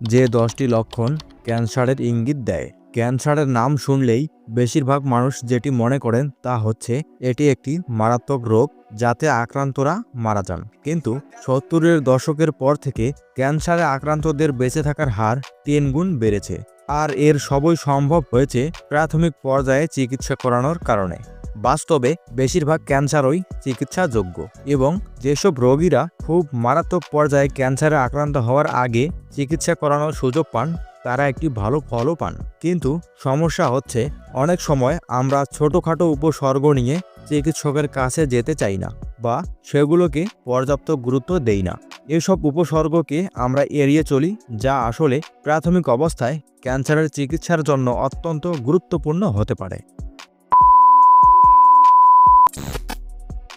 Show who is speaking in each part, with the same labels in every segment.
Speaker 1: যে দশটি লক্ষণ ক্যান্সারের ইঙ্গিত দেয়। ক্যান্সারের নাম শুনলেই বেশিরভাগ মানুষ যেটি মনে করেন তা হচ্ছে এটি একটি মারাত্মক রোগ যাতে আক্রান্তরা মারা যান। কিন্তু সত্তরের দশকের পর থেকে ক্যান্সারে আক্রান্তদের বেঁচে থাকার হার তিন গুণ বেড়েছে। আর এর সবই সম্ভব হয়েছে প্রাথমিক পর্যায়ে চিকিৎসা করানোর কারণে। বাস্তবে বেশিরভাগ ক্যান্সারই চিকিৎসাযোগ্য এবং যেসব রোগীরা খুব মারাত্মক পর্যায়ে ক্যান্সারে আক্রান্ত হওয়ার আগে চিকিৎসা করানোর সুযোগ পান, তারা একটি ভালো ফলও পান। কিন্তু সমস্যা হচ্ছে, অনেক সময় আমরা ছোটোখাটো উপসর্গ নিয়ে চিকিৎসকের কাছে যেতে চাই না বা সেগুলোকে পর্যাপ্ত গুরুত্ব দেই না। এসব উপসর্গকে আমরা এড়িয়ে চলি, যা আসলে প্রাথমিক অবস্থায় ক্যান্সারের চিকিৎসার জন্য অত্যন্ত গুরুত্বপূর্ণ হতে পারে।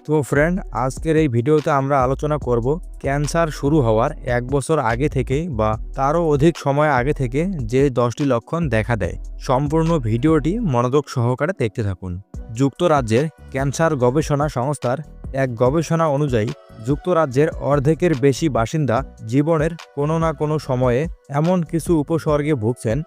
Speaker 1: তো ফ্রেন্ড আজকের এই ভিডিওতে আমরা আলোচনা করব ক্যান্সার শুরু হওয়ার এক বছর আগে থেকে বা তারও অধিক সময় আগে থেকে যে দশটি লক্ষণ দেখা দেয়। সম্পূর্ণ ভিডিওটি মনোযোগ সহকারে দেখতে থাকুন। যুক্তরাজ্যের ক্যান্সার গবেষণা সংস্থার এক গবেষণা অনুযায়ী, যুক্তরাজ্যের অর্ধেকের বেশি বাসিন্দা জীবনের কোনো না কোনো সময়ে এমন কিছু উপসর্গে ভুগছেন,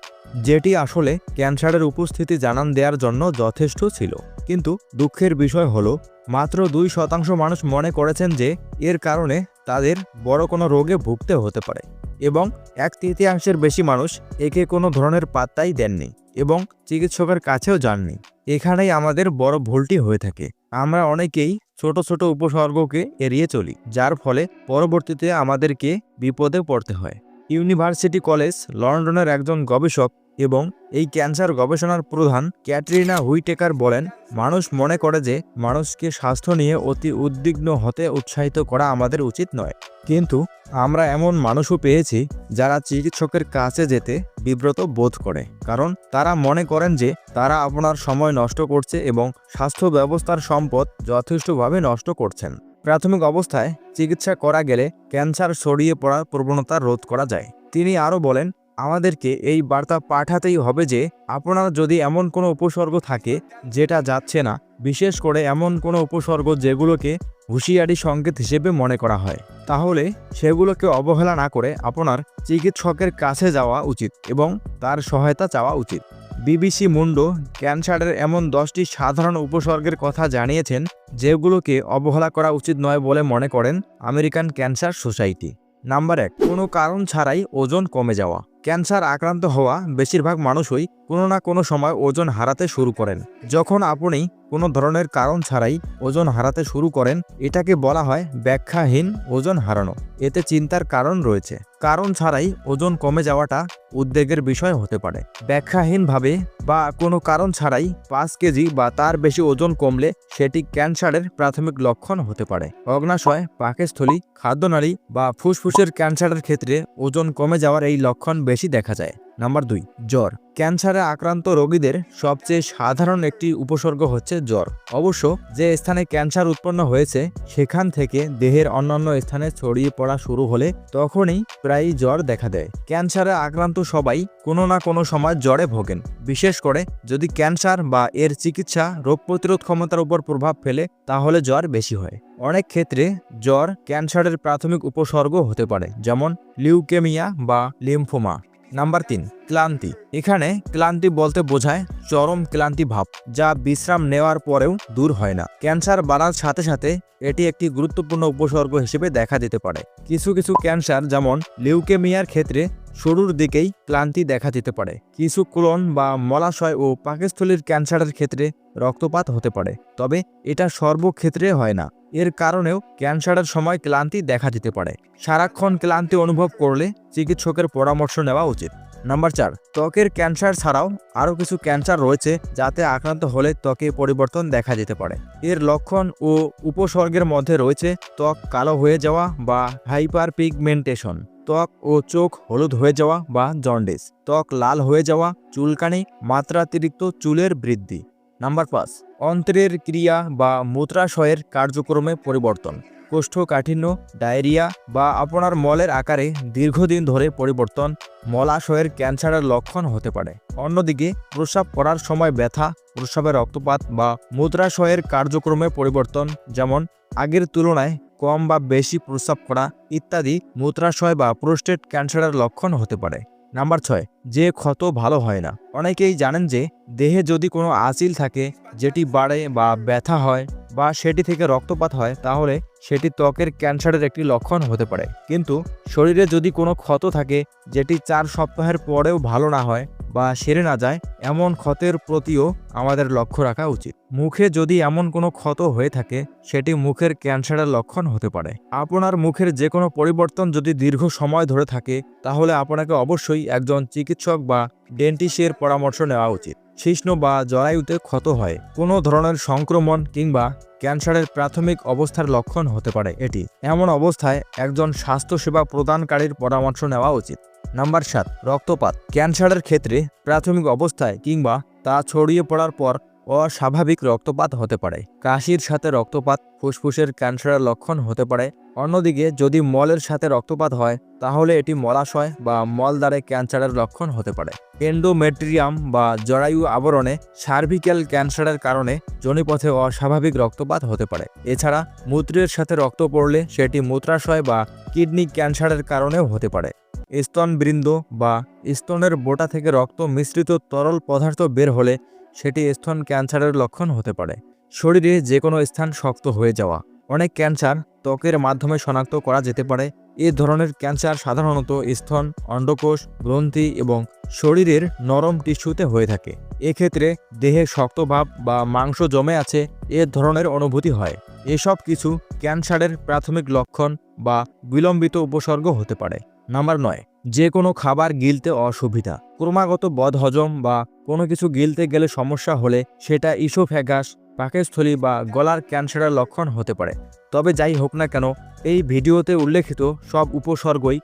Speaker 1: যেটি আসলে ক্যান্সারের উপস্থিতি জানান দেওয়ার জন্য যথেষ্ট ছিল। কিন্তু দুঃখের বিষয় হলো মাত্র দুই শতাংশ মানুষ মনে করেছেন যে এর কারণে তাদের বড় কোনো রোগে ভুগতে হতে পারে এবং এক তৃতীয়াংশের বেশি মানুষ একে কোনো ধরনের পাত্তাই দেননি এবং চিকিৎসকের কাছেও যাননি। এখানেই আমাদের বড় ভুলটি হয়ে থাকে। আমরা অনেকেই ছোট ছোট উপসর্গকে এড়িয়ে চলি, যার ফলে পরবর্তীতে আমাদেরকে বিপদে পড়তে হয়। ইউনিভার্সিটি কলেজ লন্ডনের একজন গবেষক এবং এই ক্যান্সার গবেষণার প্রধান ক্যাটরিনা হুইটেকার বলেন, মানুষ মনে করে যে মানুষকে স্বাস্থ্য নিয়ে অতি উদ্বিগ্ন হতে উৎসাহিত করা আমাদের উচিত নয়। কিন্তু আমরা এমন মানুষও পেয়েছি যারা চিকিৎসকের কাছে যেতে বিব্রত বোধ করে। কারণ তারা মনে করেন যে তারা আপনার সময় নষ্ট করছে এবং স্বাস্থ্য ব্যবস্থার সম্পদ যথেষ্টভাবে নষ্ট করছেন। প্রাথমিক অবস্থায় চিকিৎসা করা গেলে ক্যান্সার ছড়িয়ে পড়ার প্রবণতা রোধ করা যায়। তিনি আরও বলেন আমাদেরকে এই বার্তা পাঠাতেই হবে যে, আপনার যদি এমন কোনো উপসর্গ থাকে, যেটা যাচ্ছে না, বিশেষ করে এমন কোনো উপসর্গ যেগুলোকে হুঁশিয়ারি সংকেত হিসেবে মনে করা হয়, তাহলে সেগুলোকে অবহেলা না করে আপনার চিকিৎসকের কাছে যাওয়া উচিত এবং তার সহায়তা চাওয়া উচিত। বিবিসি মুন্ডো ক্যান্সারের এমন দশটি সাধারণ উপসর্গের কথা জানিয়েছেন, যেগুলোকে অবহেলা করা উচিত নয় বলে মনে করেন আমেরিকান ক্যান্সার সোসাইটি। নাম্বার এক, কোনো কারণ ছাড়াই ওজন কমে যাওয়া। ক্যান্সার আক্রান্ত হওয়া বেশিরভাগ মানুষই কোনো না কোনো সময় ওজন হারাতে শুরু করেন। যখন আপনি কোনো ধরনের কারণ ছাড়াই ওজন হারাতে শুরু করেন। এটাকে বলা হয় ব্যাখ্যাহীন ওজন হারানো। এতে চিন্তার কারণ রয়েছে। কারণ ছাড়াই ওজন কমে যাওয়াটা উদ্বেগের বিষয় হতে পারে। ব্যাখ্যাহীনভাবে বা কোনো কারণ ছাড়াই পাঁচ কেজি বা তার বেশি ওজন কমলে সেটি ক্যান্সারের প্রাথমিক লক্ষণ হতে পারে। অগ্নাশয়, পাকস্থলী, খাদ্যনালী বা ফুসফুসের ক্যান্সারের ক্ষেত্রে ওজন কমে যাওয়ার এই লক্ষণ বেশি দেখা যায়। নাম্বার দুই, জ্বর। ক্যান্সারে আক্রান্ত রোগীদের সবচেয়ে সাধারণ একটি উপসর্গ হচ্ছে জ্বর। অবশ্য যে স্থানে ক্যান্সার উৎপন্ন হয়েছে, সেখান থেকে দেহের অন্যান্য স্থানে ছড়িয়ে পড়া শুরু হলে তখনই প্রায়ই জ্বর দেখা দেয়। ক্যান্সারে আক্রান্ত সবাই কোনো না কোনো সময় জ্বরে ভোগেন। বিশেষ করে যদি ক্যান্সার বা এর চিকিৎসা রোগ প্রতিরোধ ক্ষমতার উপর প্রভাব ফেলে, তাহলে জ্বর বেশি হয়। অনেক ক্ষেত্রে জ্বর ক্যান্সারের প্রাথমিক উপসর্গ হতে পারে, যেমন লিউকেমিয়া বা লিম্ফোমা। নাম্বার তিন, ক্লান্তি। এখানে ক্লান্তি বলতে বোঝায় চরম ক্লান্তি ভাব, যা বিশ্রাম নেওয়ার পরেও দূর হয় না। ক্যান্সার বাড়ার সাথে সাথে এটি একটি গুরুত্বপূর্ণ উপসর্গ হিসেবে দেখা দিতে পারে। কিছু কিছু ক্যান্সার যেমন লিউকেমিয়ার ক্ষেত্রে শুরুর দিকেই ক্লান্তি দেখা দিতে পারে। কিছু ক্লোন বা মলাশয় ও পাকস্থলীর ক্যান্সারের ক্ষেত্রে রক্তপাত হতে পারে। তবে এটা সর্বক্ষেত্রে হয় না। এর কারণেও ক্যান্সারের সময় ক্লান্তি দেখা দিতে পারে। সারাক্ষণ ক্লান্তি অনুভব করলে চিকিৎসকের পরামর্শ নেওয়া উচিত। নাম্বার চার, ত্বকের ক্যান্সার ছাড়াও আরও কিছু ক্যান্সার রয়েছে যাতে আক্রান্ত হলে ত্বকে পরিবর্তন দেখা যেতে পারে। এর লক্ষণ ও উপসর্গের মধ্যে রয়েছে ত্বক কালো হয়ে যাওয়া বা হাইপার পিগমেন্টেশন ত্বক ও চোখ হলুদ হয়ে যাওয়া বা জন্ডিস, ত্বক লাল হয়ে যাওয়া, চুলকানি, মাত্রাতিরিক্ত চুলের বৃদ্ধি। নাম্বার পাঁচ অন্ত্রের ক্রিয়া বা মূত্রাশয়ের কার্যক্রমে পরিবর্তন, কোষ্ঠকাঠিন্য, ডায়রিয়া বা আপনার মলের আকারে দীর্ঘদিন ধরে পরিবর্তন, মলাশয়ের ক্যান্সারের লক্ষণ হতে পারে। অন্যদিকে, প্রস্রাব করার সময় ব্যথা, প্রস্রাবের রক্তপাত বা মূত্রাশয়ের কার্যক্রমে পরিবর্তন, যেমন আগের তুলনায় কম বা বেশি প্রস্রাব করা ইত্যাদি মূত্রাশয় বা প্রোস্টেট ক্যান্সারের লক্ষণ হতে পারে। নাম্বার ছয়, যে ক্ষত ভালো হয় না। অনেকেই জানেন যে, দেহে যদি কোনো আঁচিল থাকে, যেটি বাড়ে বা ব্যথা হয় বা সেটি থেকে রক্তপাত হয়, তাহলে সেটি ত্বকের ক্যান্সারের একটি লক্ষণ হতে পারে। কিন্তু শরীরে যদি কোনো ক্ষত থাকে, যেটি চার সপ্তাহের পরেও ভালো না হয় বা সেরে না যায়, এমন ক্ষতের প্রতিও আমাদের লক্ষ্য রাখা উচিত। মুখে যদি এমন কোনো ক্ষত হয়ে থাকে, সেটি মুখের ক্যান্সারের লক্ষণ হতে পারে। আপনার মুখের যে কোনো পরিবর্তন যদি দীর্ঘ সময় ধরে থাকে, তাহলে আপনাকে অবশ্যই একজন চিকিৎসক বা ডেন্টিস্টের পরামর্শ নেওয়া উচিত। শিষ্ণ বা জরায়ুতে ক্ষত হয়। কোনো ধরনের সংক্রমণ কিংবা ক্যান্সারের প্রাথমিক অবস্থার লক্ষণ হতে পারে এটি। এমন অবস্থায় একজন স্বাস্থ্যসেবা প্রদানকারীর পরামর্শ নেওয়া উচিত। নাম্বার সাত, রক্তপাত। ক্যান্সারের ক্ষেত্রে প্রাথমিক অবস্থায় কিংবা তা ছড়িয়ে পড়ার পর অস্বাভাবিক রক্তপাত হতে পারে। কাশির সাথে রক্তপাত ফুসফুসের ক্যান্সারের লক্ষণ হতে পারে। অন্যদিকে যদি মলের সাথে রক্তপাত হয়, তাহলে এটি মলাশয় বা মলদ্বারে ক্যান্সারের লক্ষণ হতে পারে। এন্ডোমেট্রিয়াম বা জরায়ু আবরণে সার্ভিক্যাল ক্যান্সারের কারণে জনিপথে অস্বাভাবিক রক্তপাত হতে পারে। এছাড়া মূত্রের সাথে রক্ত পড়লে সেটি মূত্রাশয় বা কিডনি ক্যান্সারের কারণেও হতে পারে। স্তনবৃন্দ বা স্তনের বোটা থেকে রক্ত মিশ্রিত তরল পদার্থ বের হলে সেটি স্তন ক্যান্সারের লক্ষণ হতে পারে। শরীরে যে কোনো স্থান শক্ত হয়ে যাওয়া। অনেক ক্যান্সার ত্বকের মাধ্যমে শনাক্ত করা যেতে পারে। এ ধরনের ক্যান্সার সাধারণত স্তন, অন্ডকোষ, গ্রন্থি এবং শরীরের নরম টিস্যুতে হয়ে থাকে। এক্ষেত্রে দেহে শক্তভাব বা মাংস জমে আছে এ ধরনের অনুভূতি হয়। এসব কিছু ক্যান্সারের প্রাথমিক লক্ষণ বা বিলম্বিত উপসর্গ হতে পারে। নাম্বার নয়, যে কোনো খাবার গিলতে অসুবিধা। ক্রমাগত বদহজম বা কোনো কিছু গিলতে গেলে সমস্যা হলে সেটা ইসোফ্যাগাস, পাকস্থলী বা গলার ক্যান্সারের লক্ষণ হতে পারে। তবে যাই হোক না কেন, এই ভিডিওতে উল্লেখিত সব উপসর্গই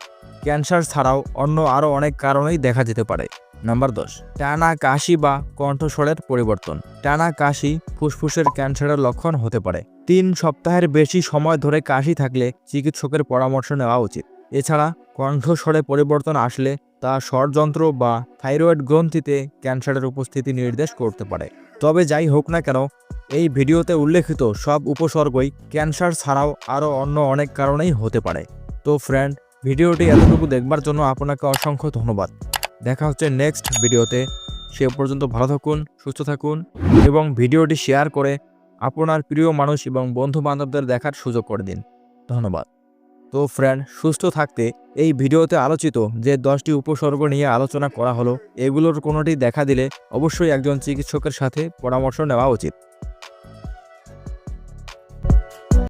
Speaker 1: ক্যান্সার ছাড়াও অন্য আরও অনেক কারণেই দেখা যেতে পারে। নাম্বার দশ, টানা কাশি বা কণ্ঠস্বরের পরিবর্তন। টানা কাশি ফুসফুসের ক্যান্সারের লক্ষণ হতে পারে। তিন সপ্তাহের বেশি সময় ধরে কাশি থাকলে চিকিৎসকের পরামর্শ নেওয়া উচিত। এছাড়া কণ্ঠস্বরে পরিবর্তন আসলে তা ষড়যন্ত্র বা থাইরয়েড গ্রন্থিতে ক্যান্সারের উপস্থিতি নির্দেশ করতে পারে। তবে যাই হোক না কেন, এই ভিডিওতে উল্লেখিত সব উপসর্গই ক্যান্সার ছাড়াও আরও অন্য অনেক কারণেই হতে পারে। তো ফ্রেন্ড ভিডিওটি এতটুকু দেখবার জন্য আপনাকে অসংখ্য ধন্যবাদ। দেখা হচ্ছে নেক্সট ভিডিওতে। সে পর্যন্ত ভালো থাকুন, সুস্থ থাকুন এবং ভিডিওটি শেয়ার করে আপনার প্রিয় মানুষ এবং বন্ধু বান্ধবদের দেখার সুযোগ করে দিন। ধন্যবাদ। তো ফ্রেন্ড সুস্থ থাকতে এই ভিডিওতে আলোচিত যে দশটি উপসর্গ নিয়ে আলোচনা করা হলো, এগুলোর কোনোটি দেখা দিলে অবশ্যই একজন চিকিৎসকের সাথে পরামর্শ নেওয়া উচিত।